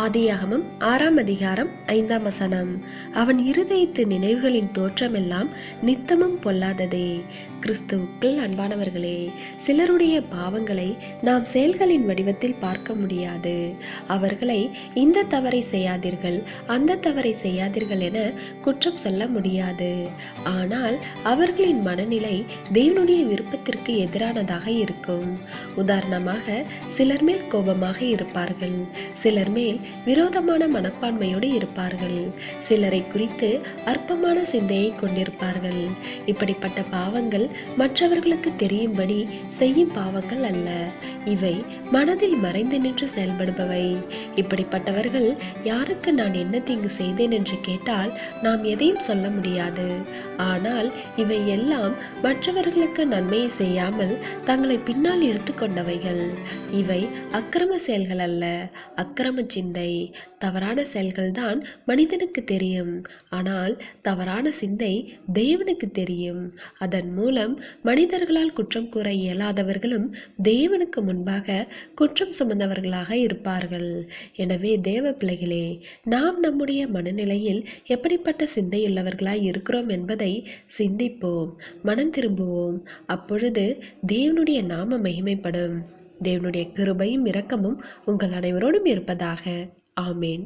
ஆதியாகமம் ஆறாம் அதிகாரம் ஐந்தாம் வசனம். அவன் இருதயத்து நினைவுகளின் தோற்றமெல்லாம் நித்தமும் பொல்லாததே. கிறிஸ்துவுக்குள் அன்பானவர்களே சிலருடைய பாவங்களை நாம் செயல்களின் வடிவத்தில் பார்க்க முடியாது. அவர்களை இந்த தவறை செய்யாதீர்கள் அந்த தவறை செய்யாதீர்கள் என குற்றம் சொல்ல முடியாது. ஆனால் அவர்களின் மனநிலை தேவனுடைய விருப்பத்திற்கு எதிரானதாக இருக்கும். உதாரணமாக சிலர் மேல் கோபமாக இருப்பார்கள் சிலர் மேல் விரோதமான மனப்பான்மையோடு இருப்பார்கள். சிலரை குறித்து அற்பமான சிந்தையை கொண்டிருப்பார்கள். இப்படிப்பட்ட பாவங்கள் மற்றவர்களுக்கு தெரியும்படி செய்யும் பாவங்கள் அல்ல. இவை மனதில் மறைந்து நின்று செயல்படுபவை. இப்படிப்பட்டவர்கள் யாருக்கு நான் என்ன தீங்கு செய்தேன் என்று கேட்டால் நாம் எதையும் சொல்ல முடியாது. ஆனால் இவை எல்லாம் மற்றவர்களுக்கு நன்மையை செய்யாமல் தங்களை பின்னால் இழுத்து கொண்டவைகள். இவை அக்கிரம செயல்கள் அல்ல அக்கிரம சிந்தை. தவறான செயல்கள்தான் மனிதனுக்கு தெரியும். ஆனால் தவறான சிந்தை தேவனுக்கு தெரியும். அதன் மூலம் மனிதர்களால் குற்றம் கூற இயலாதவர்களும் தேவனுக்கு முன்பாக குற்றம் சுமந்தவர்களாக இருப்பார்கள். எனவே தேவ பிள்ளைகளே நாம் நம்முடைய மனநிலையில் எப்படிப்பட்ட சிந்தையுள்ளவர்களாய் இருக்கிறோம் என்பதை சிந்திப்போம் மனம் திரும்புவோம். அப்பொழுது தேவனுடைய நாம மகிமைப்படும். தேவனுடைய கிருபையும் இரக்கமும் உங்கள் அனைவரோடும் இருப்பதாக. ஆமேன்.